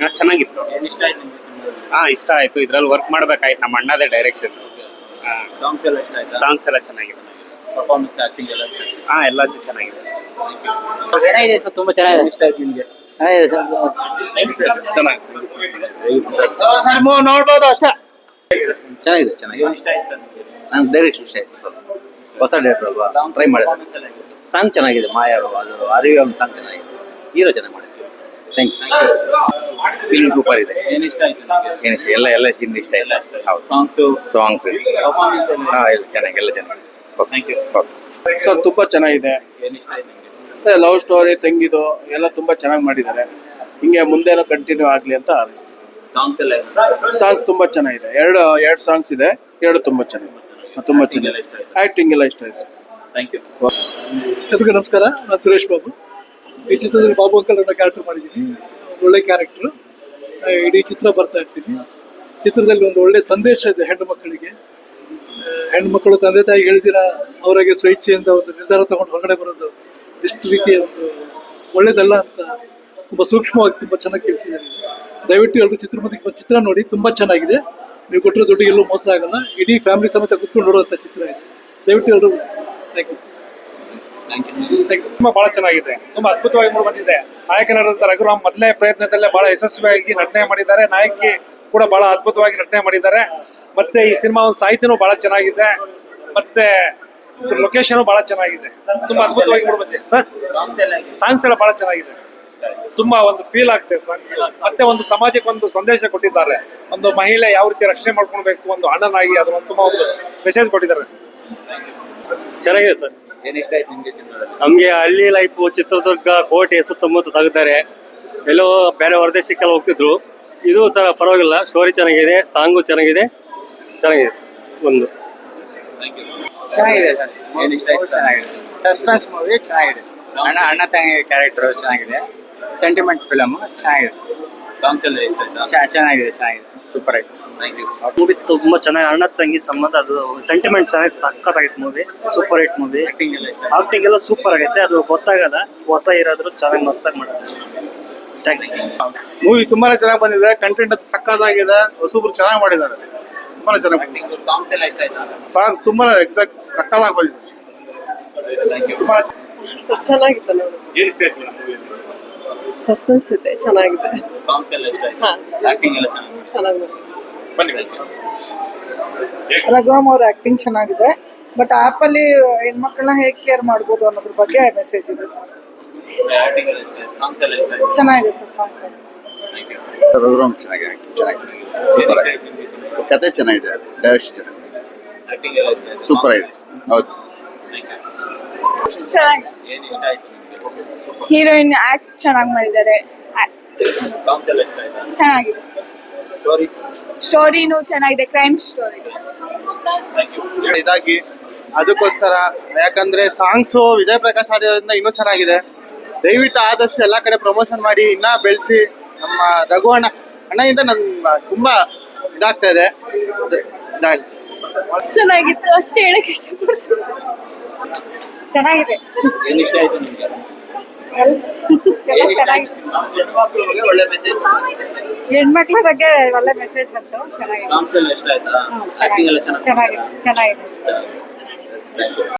ಹಾ, ಚೆನ್ನಾಗಿತ್ತು. ಹಾ ಇಷ್ಟ ಆಯ್ತು. ಇದ್ರಲ್ಲಿ ವರ್ಕ್ ಮಾಡ್ಬೇಕಾಯ್ತು ನಮ್ಮ ಅಣ್ಣದೇ ಡೈರೆಕ್ಷನ್ ಸಾಂಗ್ಸ್ ಎಲ್ಲ ಇಷ್ಟ ಆಯ್ತಾ? ಸಾಂಗ್ಸ್ ಎಲ್ಲ ಚೆನ್ನಾಗಿದೆ. ಪರ್ಫಾರ್ಮೆನ್ಸ್ ಆಕ್ಟಿಂಗ್ ಎಲ್ಲ? ಹಾ ಎಲ್ಲದೂ ಚೆನ್ನಾಗಿದೆ. ಚೆನ್ನಾಗಿದೆ ಸರ್ ತುಂಬಾ ಚೆನ್ನಾಗಿದೆ. ಇಷ್ಟ ಆಯ್ತು ನಿಮ್ಗೆ? ಚೆನ್ನಾಗಿದೆ ನೋಡ್ಬೋದು ಅಷ್ಟೇ. ಚೆನ್ನಾಗಿದೆ ಚೆನ್ನಾಗಿದೆ. ಇಷ್ಟ ಆಯ್ತು ನಂಗೆ ಡೈರೆಕ್ಷನ್ ಇಷ್ಟ ಆಯ್ತು ಸ್ವಲ್ಪ. ಹೊಸ ಡೈರೆಕ್ಟರ್ ಅಲ್ವಾ? ಟ್ರೈ ಮಾಡಿದೆ Performance ಎಲ್ಲ ಹೇಗಿತ್ತು? ಸಾಂಗ್ ಚೆನ್ನಾಗಿದೆ ಮಾಯಾರು ಅದು ಅರಿವಿ ಒಂದು ಸಾಂಗ್ ಚೆನ್ನಾಗಿದೆ. ಹೀರೋ ಚೆನ್ನಾಗಿ ಮಾಡಿದ್ರು ಥ್ಯಾಂಕ್ ಯು ಫಿಲ್ಮ್ ಸೂಪರ್ ಇದೆ. ಏನ್ ಇಷ್ಟ ಆಯ್ತು ನಿಮ್ಗೆ? ಏನಿಷ್ಟ ಎಲ್ಲ ಎಲ್ಲ ಸೀನ್ ಇಷ್ಟ ಆಯ್ತು ಹೌದು. ಸಾಂಗ್ಸ್ ಹಾಂ ಎಲ್ಲ ಚೆನ್ನಾಗಿ ಎಲ್ಲ ಚೆನ್ನಾಗಿ. ಥ್ಯಾಂಕ್ ಯು ಸರ್ ತುಂಬಾ ಚೆನ್ನಾಗಿದೆ. ಏನ್ ಇಷ್ಟ ಆಯ್ತು ನಿಮ್ಗೆ? ಲವ್ ಸ್ಟೋರಿ ತಂಗಿದು ಎಲ್ಲ ತುಂಬಾ ಚೆನ್ನಾಗಿ ಮಾಡಿದ್ದಾರೆ. ಹಿಂಗೆ ಮುಂದೆನೂ ಕಂಟಿನ್ಯೂ ಆಗ್ಲಿ ಅಂತ ಹಾರೈಸ್ತೀನಿ ಸಾಂಗ್ಸ್ ಎಲ್ಲ ಹೇಗಿತ್ತು? ಸಾಂಗ್ಸ್ ತುಂಬಾ ಚೆನ್ನಾಗಿದೆ. ಎರಡು ಎರಡು ಸಾಂಗ್ಸ್ ಇದೆ. ಎರಡು ತುಂಬಾ ಚೆನ್ನಾಗಿದೆ. ತುಂಬಾ ಚೆನ್ನಾಗಿದೆ. ಆಕ್ಟಿಂಗ್ ಎಲ್ಲ ಇಷ್ಟ ಆಯ್ತು. ಥ್ಯಾಂಕ್ ಯು ಎಲ್ರಿಗೂ ನಮಸ್ಕಾರ. ನಾನು ಸುರೇಶ್ ಬಾಬು. ಈ ಚಿತ್ರದಲ್ಲಿ ಬಾಬು ಅಂಕಲ್ ಅನ್ನೋ ಕ್ಯಾರೆಕ್ಟರ್ ಮಾಡಿದ್ದೀನಿ. ಒಳ್ಳೆ ಕ್ಯಾರೆಕ್ಟರ್ ಇಡೀ ಚಿತ್ರ ಬರ್ತಾ ಇರ್ತೀನಿ. ಚಿತ್ರದಲ್ಲಿ ಒಂದು ಒಳ್ಳೆ ಸಂದೇಶ ಇದೆ ಹೆಣ್ಣು ಮಕ್ಕಳಿಗೆ. ಹೆಣ್ಣು ಮಕ್ಕಳು ತಂದೆ ತಾಯಿ ಹೇಳಿದಿರ ಅವರಿಗೆ ಸ್ವೇಚ್ಛೆಯಿಂದ ಒಂದು ನಿರ್ಧಾರ ತಗೊಂಡು ಹೊರಗಡೆ ಬರೋದು ಎಷ್ಟು ರೀತಿಯ ಒಂದು ಒಳ್ಳೇದಲ್ಲ ಅಂತ ತುಂಬ ಸೂಕ್ಷ್ಮವಾಗಿ ತುಂಬ ಚೆನ್ನಾಗಿ ತಿಳಿಸಿದ್ದಾರೆ. ದಯವಿಟ್ಟು ಎಲ್ಲರೂ ಚಿತ್ರಮಂದಿಗೆ ಬಂದು ಚಿತ್ರ ನೋಡಿ, ತುಂಬ ಚೆನ್ನಾಗಿದೆ. ನೀವು ಕೊಟ್ಟರೆ ದುಡ್ಡಿಗೆಲ್ಲೂ ಮೋಸ ಆಗಲ್ಲ. ಇಡೀ ಫ್ಯಾಮಿಲಿ ಸಮೇತ ಕುತ್ಕೊಂಡು ನೋಡುವಂಥ ಚಿತ್ರ ಇದೆ. ದಯವಿಟ್ಟು ಎಲ್ಲರೂ ಥ್ಯಾಂಕ್ ಯು ತುಂಬಾ ಬಹಳ ಚೆನ್ನಾಗಿದೆ. ತುಂಬಾ ಅದ್ಭುತವಾಗಿ ಮೂಡಿ ಬಂದಿದೆ. ನಾಯಕನಾದಂತ ರಘುರಾಮ್ ಮೊದಲನೇ ಪ್ರಯತ್ನದಲ್ಲೇ ಬಹಳ ಯಶಸ್ವಿಯಾಗಿ ನಟನೆ ಮಾಡಿದ್ದಾರೆ. ನಾಯಕಿ ಕೂಡ ಬಹಳ ಅದ್ಭುತವಾಗಿ ನಟನೆ ಮಾಡಿದ್ದಾರೆ. ಮತ್ತೆ ಈ ಸಿನಿಮಾ ಒಂದು ಸಾಹಿತ್ಯನೂ ಬಹಳ ಚೆನ್ನಾಗಿದೆ. ಮತ್ತೆ ಲೊಕೇಶನ್ ಬಹಳ ಚೆನ್ನಾಗಿದೆ. ತುಂಬಾ ಅದ್ಭುತವಾಗಿ ಮೂಡಿ ಬಂದಿದೆ. ಸರ್ ಸಾಂಗ್ಸ್ ಎಲ್ಲ ಬಹಳ ಚೆನ್ನಾಗಿದೆ. ತುಂಬಾ ಒಂದು ಫೀಲ್ ಆಗ್ತದೆ ಸಾಂಗ್ಸ್ ಮತ್ತೆ ಒಂದು ಸಮಾಜಕ್ಕೆ ಒಂದು ಸಂದೇಶ ಕೊಟ್ಟಿದ್ದಾರೆ. ಒಂದು ಮಹಿಳೆ ಯಾವ ರೀತಿ ರಕ್ಷಣೆ ಮಾಡ್ಕೊಳ್ಬೇಕು ಒಂದು ಅಣ್ಣನಾಗಿ ಅದನ್ನ ತುಂಬಾ ಒಂದು ಮೆಸೇಜ್ ಕೊಟ್ಟಿದ್ದಾರೆ. ಚೆನ್ನಾಗಿದೆ ಸರ್ ಏನ್ ಇಷ್ಟ ಆಯ್ತು ನಿಮ್ಗೆ ಸಿನಿಮಾದಲ್ಲಿ ನಮಗೆ ಹಳ್ಳಿ ಲೈಫ್ ಚಿತ್ರದುರ್ಗ ಕೋಟೆ ಸುತ್ತಮುತ್ತ ತೆಗಿತಾರೆ ಎಲ್ಲೋ ಬೇರೆ ಹೊರದೇಶಕ್ಕೆಲ್ಲ ಹೋಗ್ತಿದ್ರು. ಇದು ಸರ್ ಪರವಾಗಿಲ್ಲ ಸ್ಟೋರಿ ಚೆನ್ನಾಗಿದೆ ಸಾಂಗು ಚೆನ್ನಾಗಿದೆ. ಚೆನ್ನಾಗಿದೆ ಸರ್ ಒಂದು. ಥ್ಯಾಂಕ್ ಯು ಚೆನ್ನಾಗಿದೆ ಸರ್. ಏನ್ ಇಷ್ಟ ಆಯ್ತು? ಚೆನ್ನಾಗಿದೆ. ಸಸ್ಪೆನ್ಸ್ ಮೂವಿ ಚೆನ್ನಾಗಿದೆ. ಅಣ್ಣ ಅಣ್ಣ ತಂಗಿ ಕ್ಯಾರೆಕ್ಟರ್ ಚೆನ್ನಾಗಿದೆ. ಸೆಂಟಿಮೆಂಟ್ ಫಿಲಮ್ ಚೆನ್ನಾಗಿದೆ. ಸಾಂಗ್ಸ್ ಎಲ್ಲ ಇಷ್ಟ ಆಯ್ತಾ? ಚೆನ್ನಾಗಿದೆ ಚೆನ್ನಾಗಿದೆ. ಸೂಪರ್ ಯು ಮೂವಿ ತುಂಬಾ ಚೆನ್ನಾಗಿ ಅಣ್ಣ ತಂಗಿ ಸಂಬಂಧ ಅದು ಸೆಂಟಿಮೆಂಟ್ ಚೆನ್ನಾಗಿ ಸಕ್ಕತ್ತಾಗೈತೆ movie super hit movie acting ಎಲ್ಲ ಆಕ್ಟಿಂಗ್ ಎಲ್ಲ ಸೂಪರ್ ಆಗೈತೆ. ಅದು ಗೊತ್ತಾಗಲ್ಲ. ಹೊಸ ಇರೋದ್ರು ಚೆನ್ನಾಗಿ ಮಸ್ತಾಗಿ ಯು ಮೂವಿ ತುಂಬಾನೇ ಚೆನ್ನಾಗಿ ಬಂದಿದೆ. ಕಂಟೆಂಟ್ ಅದು ಸಕ್ಕತ್ತಾಗಿದೆ ಹೊಸಬ್ರು ಚೆನ್ನಾಗಿ ಮಾಡಿದ್ದಾರೆ. ತುಂಬಾನೇ ಚೆನ್ನಾಗಿ ಆಕ್ಟಿಂಗ್ ಸಾಂಗ್ಸ್ ತುಂಬಾ ಎಕ್ಸಾಕ್ಟ್ ತುಂಬಾನೇ ಸಕ್ಕತ್ತಾಗಿ ಬಂದಿದೆ. ಥ್ಯಾಂಕ್ ಯು ತುಂಬಾ ಚೆನ್ನಾಗಿತ್ತು ನೋಡಿ. ಏನ್ ಇಷ್ಟ ಆಯ್ತು ಸಸ್ಪೆನ್ಸ್ ಇದೆ ಚೆನ್ನಾಗಿದೆ. ಚೆನ್ನಾಗಿ ರಘುರಾಮ್ ಅವ್ರ ಆಕ್ಟಿಂಗ್ ಚೆನ್ನಾಗಿದೆ. ಬಟ್ ಆ್ಯಪಲ್ಲಿ ಹೆಣ್ಮಕ್ಳನ್ನ ಹೇಗೆ ಕೇರ್ ಮಾಡ್ಬೋದು ಅನ್ನೋದ್ರ ಬಗ್ಗೆ ಮೆಸೇಜ್ ಇದೆ ಸರ್. ಚೆನ್ನಾಗಿದೆ sir songs thank you Raghuram ಚೆನ್ನಾಗಿದೆ ಚೆನ್ನಾಗಿದೆ ಸೂಪರ್ ಆಗಿದೆ. ಕತೆ ಚೆನ್ನಾಗಿದೆ ಡೈರೆಕ್ಷನ್ ಚೆನ್ನಾಗಿದೆ. ಸೂಪರ್ ಆಗಿದೆ. ಹೌದು. ಥ್ಯಾಂಕ್ ಯು ಚೆನ್ನಾಗಿ. ಏನ್ ಇಷ್ಟ ಆಯ್ತು ನಿಮ್ಗೆ? ಹೀರೋಯಿನ್ ಆಕ್ಟ್ ಚೆನ್ನಾಗಿ ಮಾಡಿದ್ದಾರೆ. ಚೆನ್ನಾಗಿದೆ. ಸ್ಟೋರಿ ಸ್ಟೋರಿನೂ ಚೆನ್ನಾಗಿದೆ ಕ್ರೈಮ್ ಸ್ಟೋರಿ ಇದಾಗಿ ಅದಕ್ಕೋಸ್ಕರ ಯಾಕಂದ್ರೆ ಸಾಂಗ್ಸು ವಿಜಯ್ ಪ್ರಕಾಶ್ ಆಡಿರೋದ್ರಿಂದ ಇನ್ನೂ ಚೆನ್ನಾಗಿದೆ. ದಯವಿಟ್ಟು ಆದಷ್ಟು ಎಲ್ಲ ಕಡೆ ಪ್ರಮೋಷನ್ ಮಾಡಿ ಇನ್ನ ಬೆಳೆಸಿ ನಮ್ಮ ರಘು ಅಣ್ಣ ಅಣ್ಣಯಿಂದ ನನ್ ತುಂಬಾ ಇದಾಗ್ತಾ ಇದೆ. ಚೆನ್ನಾಗಿತ್ತು ಅಷ್ಟೇ ಹೇಳಕ್ಕೆ ಇಷ್ಟಪಡ್ತೀನಿ. ಚೆನ್ನಾಗಿದೆ. ಹೆಣ್ಮಕ್ಳ ಬಗ್ಗೆ ಒಳ್ಳೆ ಮೆಸೇಜ್ ಬಂತು. ಚೆನ್ನಾಗಿದೆ. ಚೆನ್ನಾಗಿದೆ. ಚೆನ್ನಾಗಿದೆ.